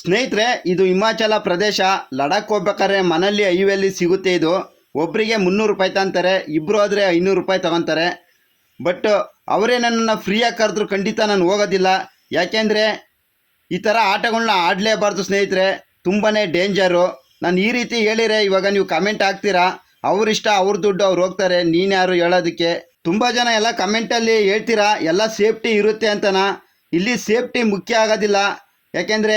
ಸ್ನೇಹಿತರೆ, ಇದು ಹಿಮಾಚಲ ಪ್ರದೇಶ. ಲಡಾಖ್ ಹೋಗ್ಬೇಕಾದ್ರೆ ಮನಲ್ಲಿ ಐವಲ್ಲಿ ಸಿಗುತ್ತೆ ಇದು. ಒಬ್ಬರಿಗೆ ಮುನ್ನೂರು ರೂಪಾಯಿ ತಗೊಂತಾರೆ ಇಬ್ಬರು ಆದರೆ ಐನೂರು ರೂಪಾಯಿ ತಗೊತಾರೆ. ಬಟ್ ಅವರೇ ನನ್ನನ್ನು ಫ್ರೀಯಾಗಿ ಕರೆದ್ರು ಖಂಡಿತ ನಾನು ಹೋಗೋದಿಲ್ಲ. ಯಾಕೆಂದರೆ ಈ ಥರ ಆಟಗಳನ್ನ ಆಡಲೇಬಾರ್ದು ಸ್ನೇಹಿತರೆ. ತುಂಬಾ ಡೇಂಜರು ನಾನು ಈ ರೀತಿ ಹೇಳಿರೆ ಇವಾಗ ನೀವು ಕಮೆಂಟ್ ಹಾಕ್ತೀರಾ? ಅವರಿಷ್ಟ, ಅವ್ರ ದುಡ್ಡು ಅವ್ರು ಹೋಗ್ತಾರೆ, ನೀನು ಯಾರು ಹೇಳೋದಕ್ಕೆ? ತುಂಬ ಜನ ಎಲ್ಲ ಕಮೆಂಟಲ್ಲಿ ಹೇಳ್ತೀರಾ, ಎಲ್ಲ ಸೇಫ್ಟಿ ಇರುತ್ತೆ ಅಂತನಾ. ಇಲ್ಲಿ ಸೇಫ್ಟಿ ಮುಖ್ಯ ಆಗೋದಿಲ್ಲ. ಯಾಕೆಂದರೆ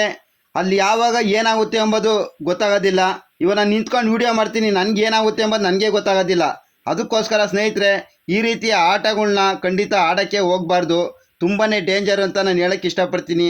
ಅಲ್ಲಿ ಯಾವಾಗ ಏನಾಗುತ್ತೆ ಎಂಬುದು ಗೊತ್ತಾಗೋದಿಲ್ಲ. ಇವಾಗ ನಾನು ನಿಂತ್ಕೊಂಡು ವಿಡಿಯೋ ಮಾಡ್ತೀನಿ, ನನಗೆ ಏನಾಗುತ್ತೆ ಎಂಬುದು ನನಗೆ ಗೊತ್ತಾಗೋದಿಲ್ಲ. ಅದಕ್ಕೋಸ್ಕರ ಸ್ನೇಹಿತರೆ, ಈ ರೀತಿಯ ಆಟಗಳನ್ನ ಖಂಡಿತ ಆಡೋಕ್ಕೆ ಹೋಗಬಾರ್ದು. ತುಂಬಾ ಡೇಂಜರ್ ಅಂತ ನಾನು ಹೇಳಕ್ಕೆ ಇಷ್ಟಪಡ್ತೀನಿ.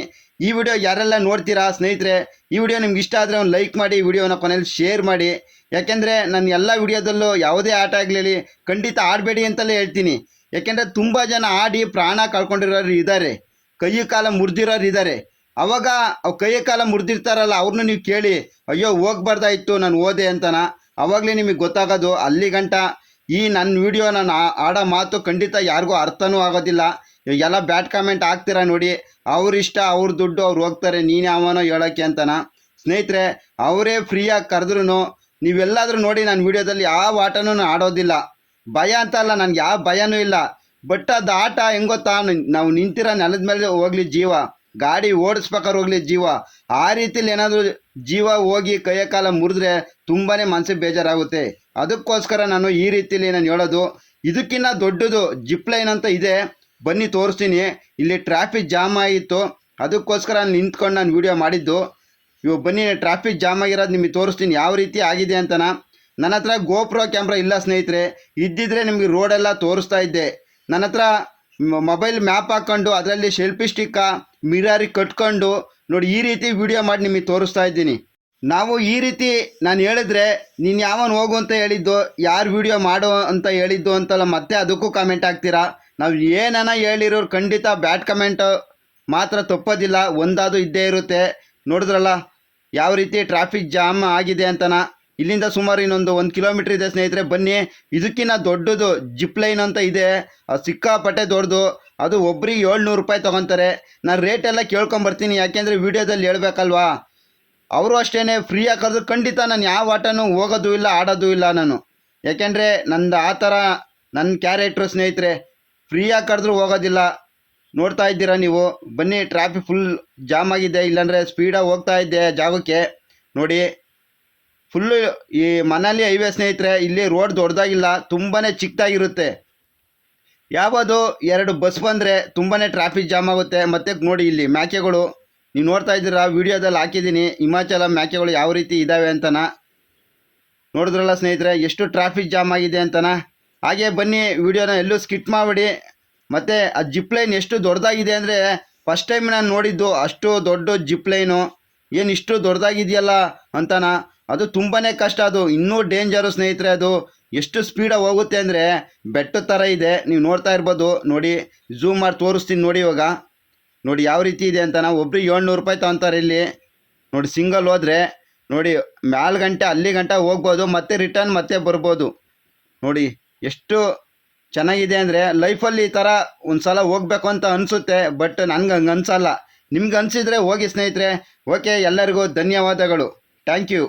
ಈ ವಿಡಿಯೋ ಯಾರೆಲ್ಲ ನೋಡ್ತೀರಾ ಸ್ನೇಹಿತರೆ, ಈ ವಿಡಿಯೋ ನಿಮ್ಗೆ ಇಷ್ಟ ಆದರೆ ಒಂದು ಲೈಕ್ ಮಾಡಿ ವಿಡಿಯೋನ ಕೊನೆಯಲ್ಲಿ ಶೇರ್ ಮಾಡಿ. ಯಾಕೆಂದರೆ ನಾನು ಎಲ್ಲ ವಿಡಿಯೋದಲ್ಲೂ ಯಾವುದೇ ಆಟ ಆಗಲಿ ಖಂಡಿತ ಆಡಬೇಡಿ ಅಂತಲೇ ಹೇಳ್ತೀನಿ. ಯಾಕೆಂದರೆ ತುಂಬ ಜನ ಆಡಿ ಪ್ರಾಣ ಕಳ್ಕೊಂಡಿರೋರು ಇದ್ದಾರೆ. ಕೈ ಕಾಲ ಮುರಿದಿರೋರು ಇದ್ದಾರೆ. ಅವಾಗ ಅವ್ರು ಕೈ ಕಾಲ ಮುರಿದಿರ್ತಾರಲ್ಲ ಅವ್ರನ್ನ ನೀವು ಕೇಳಿ, ಅಯ್ಯೋ, ಹೋಗ್ಬಾರ್ದಾಯ್ತು, ನಾನು ಓದೆ ಅಂತನ. ಅವಾಗಲೇ ನಿಮಗೆ ಗೊತ್ತಾಗೋದು, ಅಲ್ಲಿ ಗಂಟ ಈ ನನ್ನ ವಿಡಿಯೋ, ನಾನು ಆಡೋ ಮಾತು ಖಂಡಿತ ಯಾರಿಗೂ ಅರ್ಥನೂ ಆಗೋದಿಲ್ಲ. ಎಲ್ಲ ಬ್ಯಾಡ್ ಕಾಮೆಂಟ್ ಹಾಕ್ತೀರಾ ನೋಡಿ ಅವ್ರ ಇಷ್ಟ ಅವ್ರ ದುಡ್ಡು, ಅವ್ರು ಹೋಗ್ತಾರೆ, ನೀನು ಯಾವನೋ ಹೇಳೋಕ್ಕೆ ಅಂತನ. ಸ್ನೇಹಿತರೆ, ಅವರೇ ಫ್ರೀಯಾಗಿ ಕರೆದ್ರೂ ನೀವೆಲ್ಲಾದರೂ ನೋಡಿ ನಾನು ವಿಡಿಯೋದಲ್ಲಿ ಯಾವ ಆಟನೂ ನಾನು ಆಡೋದಿಲ್ಲ. ಭಯ ಅಂತ ಅಲ್ಲ, ನನಗೆ ಯಾವ ಭಯನೂ ಇಲ್ಲ. ಬಟ್ ಅದು ಆಟ ಹೆಂಗ್ ಗೊತ್ತಾ ನ- ನಾವು ನಿಂತಿರೋ ನೆಲದ ಮೇಲೆ ಹೋಗ್ಲಿ ಜೀವ. ಗಾಡಿ ಓಡಿಸ್ಬೇಕಾದ್ರೆ ಹೋಗ್ಲಿ ಜೀವ. ಆ ರೀತಿಲಿ ಏನಾದರೂ ಜೀವ ಹೋಗಿ ಕೈಯ ಕಾಲ ಮುರಿದ್ರೆ ತುಂಬಾ ಮನಸ್ಸಿಗೆ ಬೇಜಾರಾಗುತ್ತೆ. ಅದಕ್ಕೋಸ್ಕರ ನಾನು ಈ ರೀತಿಲಿ ನಾನು ಹೇಳೋದು. ಇದಕ್ಕಿಂತ ದೊಡ್ಡದು ಜಿಪ್ ಲೈನ್ ಅಂತ ಇದೆ. ಬನ್ನಿ ತೋರಿಸ್ತೀನಿ. ಇಲ್ಲಿ ಟ್ರಾಫಿಕ್ ಜಾಮ್ ಆಗಿತ್ತು. ಅದಕ್ಕೋಸ್ಕರ ನಾನು ನಿಂತ್ಕೊಂಡು ನಾನು ವಿಡಿಯೋ ಮಾಡಿದ್ದು. ಇವಾಗ ಬನ್ನಿ, ಟ್ರಾಫಿಕ್ ಜಾಮ್ ಆಗಿರೋದು ನಿಮಗೆ ತೋರಿಸ್ತೀನಿ. ಯಾವ ರೀತಿ ಆಗಿದೆ ಅಂತನ? ನನ್ನ ಹತ್ರ ಗೋಪ್ರೋ ಕ್ಯಾಮ್ರಾ ಇಲ್ಲ ಸ್ನೇಹಿತರೆ. ಇದ್ದಿದ್ರೆ ನಿಮಗೆ ರೋಡೆಲ್ಲ ತೋರಿಸ್ತಾ ಇದ್ದೆ. ನನ್ನ ಹತ್ರ ಮೊಬೈಲ್ ಮ್ಯಾಪ್ ಹಾಕ್ಕೊಂಡು ಅದರಲ್ಲಿ ಶೆಲ್ಫಿ ಸ್ಟಿಕ್ಕ ಮಿರಾರಿಗೆ ಕಟ್ಕೊಂಡು ನೋಡಿ ಈ ರೀತಿ ವಿಡಿಯೋ ಮಾಡಿ ನಿಮಗೆ ತೋರಿಸ್ತಾ ಇದ್ದೀನಿ. ನಾವು ಈ ರೀತಿ ನಾನು ಹೇಳಿದ್ರೆ ನೀನು ಯಾವನ್ ಹೋಗು ಅಂತ ಹೇಳಿದ್ದು, ಯಾರು ವಿಡಿಯೋ ಮಾಡು ಅಂತ ಹೇಳಿದ್ದು ಅಂತಲ್ಲ ಮತ್ತೆ ಅದಕ್ಕೂ ಕಾಮೆಂಟ್ ಹಾಕ್ತೀರಾ? ನಾವು ಏನನ ಹೇಳಿರೋರು ಖಂಡಿತ ಬ್ಯಾಡ್ ಕಮೆಂಟ್ ಮಾತ್ರ ತಪ್ಪೋದಿಲ್ಲ ಒಂದಾದು ಇದ್ದೇ ಇರುತ್ತೆ. ನೋಡಿದ್ರಲ್ಲ, ಯಾವ ರೀತಿ ಟ್ರಾಫಿಕ್ ಜಾಮ್ ಆಗಿದೆ ಅಂತನ? ಇಲ್ಲಿಂದ ಸುಮಾರು ಇನ್ನೊಂದು ಒಂದು ಕಿಲೋಮೀಟರ್ ಇದೆ ಸ್ನೇಹಿತರೆ, ಬನ್ನಿ. ಇದಕ್ಕಿಂತ ದೊಡ್ಡದು ಜಿಪ್ ಲೈನ್ ಅಂತ ಇದೆ. ಸಿಕ್ಕಾಪಟ್ಟೆ ದೊಡ್ಡದು. ಅದು ಒಬ್ರಿಗೆ ಏಳ್ನೂರು ರೂಪಾಯಿ ತೊಗೊತಾರೆ. ನಾನು ರೇಟ್ ಎಲ್ಲ ಕೇಳ್ಕೊಂಬರ್ತೀನಿ, ಯಾಕೆಂದರೆ ವಿಡಿಯೋದಲ್ಲಿ ಹೇಳ್ಬೇಕಲ್ವಾ? ಅವರು ಅಷ್ಟೇ ಫ್ರೀ ಹಾಕೋದು, ಖಂಡಿತ ನಾನು ಯಾವ ಆಟನೂ ಹೋಗೋದು ಇಲ್ಲ, ಆಡೋದು ಇಲ್ಲ ನಾನು. ಯಾಕೆಂದರೆ ನಂದು ಆ ಥರ ನನ್ನ ಕ್ಯಾರೆಕ್ಟ್ರು ಸ್ನೇಹಿತರೆ ಫ್ರೀಯಾಗಿ ಕರೆದ್ರೂ ಹೋಗೋದಿಲ್ಲ. ನೋಡ್ತಾ ಇದ್ದೀರಾ ನೀವು? ಬನ್ನಿ ಟ್ರಾಫಿಕ್ ಫುಲ್ ಜಾಮ್ ಆಗಿದೆ. ಇಲ್ಲಾಂದರೆ ಸ್ಪೀಡಾಗಿ ಹೋಗ್ತಾ ಇದ್ದೆ ಜಾಗಕ್ಕೆ. ನೋಡಿ. ಫುಲ್ಲು ಈ ಮನಾಲಿ ಹೈವೇ ಸ್ನೇಹಿತರೆ, ಇಲ್ಲಿ ರೋಡ್ ದೊಡ್ಡದಾಗಿಲ್ಲ ತುಂಬಾ ಚಿಕ್ಕದಾಗಿರುತ್ತೆ. ಯಾವುದು ಎರಡು ಬಸ್ ಬಂದರೆ ತುಂಬಾ ಟ್ರಾಫಿಕ್ ಜಾಮ್ ಆಗುತ್ತೆ. ಮತ್ತೆ ನೋಡಿ ಇಲ್ಲಿ ಮ್ಯಾಕೆಗಳು, ನೀವು ನೋಡ್ತಾ ಇದ್ದೀರಾ, ವಿಡಿಯೋದಲ್ಲಿ ಹಾಕಿದ್ದೀನಿ, ಹಿಮಾಚಲ ಮ್ಯಾಕೆಗಳು ಯಾವ ರೀತಿ ಇದ್ದಾವೆ ಅಂತನ. ನೋಡಿದ್ರಲ್ಲ ಸ್ನೇಹಿತರೆ, ಎಷ್ಟು ಟ್ರಾಫಿಕ್ ಜಾಮ್ ಆಗಿದೆ ಅಂತನ. ಹಾಗೆ ಬನ್ನಿ, ವಿಡಿಯೋನ ಎಲ್ಲೂ ಸ್ಕಿಟ್ ಮಾಡಿಬಿಡಿ. ಮತ್ತು ಆ ಜಿಪ್ ಲೈನ್ ಎಷ್ಟು ದೊಡ್ಡದಾಗಿದೆ ಅಂದರೆ ಫಸ್ಟ್ ಟೈಮ್ ನಾನು ನೋಡಿದ್ದು ಅಷ್ಟು ದೊಡ್ಡ ಜಿಪ್ ಲೈನು ಏನು ಇಷ್ಟು ದೊಡ್ಡದಾಗಿದೆಯಲ್ಲ ಅಂತನ. ಅದು ತುಂಬಾ ಕಷ್ಟ. ಅದು ಇನ್ನೂ ಡೇಂಜರು ಸ್ನೇಹಿತರೆ, ಅದು ಎಷ್ಟು ಸ್ಪೀಡಾಗಿ ಹೋಗುತ್ತೆ ಅಂದರೆ ಬೆಟ್ಟದ ಥರ ಇದೆ. ನೀವು ನೋಡ್ತಾ ಇರ್ಬೋದು. ನೋಡಿ ಝೂಮ್ ಮಾಡಿ ತೋರಿಸ್ತೀನಿ ನೋಡಿ ಇವಾಗ. ನೋಡಿ ಯಾವ ರೀತಿ ಇದೆ ಅಂತ ನಾವು ಒಬ್ರಿಗೆ ಏಳ್ನೂರು ರೂಪಾಯಿ ತಗೊತಾರೆ ಇಲ್ಲಿ. ನೋಡಿ ಸಿಂಗಲ್ ಹೋದರೆ, ನೋಡಿ ಮ್ಯಾಲ್ ಗಂಟೆ, ಅಲ್ಲಿ ಗಂಟೆ ಹೋಗ್ಬೋದು, ಮತ್ತೆ ರಿಟರ್ನ್ ಮತ್ತೆ ಬರ್ಬೋದು. ನೋಡಿ ಎಷ್ಟು ಚೆನ್ನಾಗಿದೆ ಅಂದರೆ ಲೈಫಲ್ಲಿ ಈ ಥರ ಒಂದು ಸಲ ಹೋಗ್ಬೇಕು ಅಂತ ಅನಿಸುತ್ತೆ ಬಟ್ ನನಗೆ ಹಂಗೆ ಅನ್ಸಲ್ಲ. ನಿಮ್ಗೆ ಅನಿಸಿದ್ರೆ ಹೋಗಿ ಸ್ನೇಹಿತರೆ. ಓಕೆ ಎಲ್ಲರಿಗೂ ಧನ್ಯವಾದಗಳು. Thank you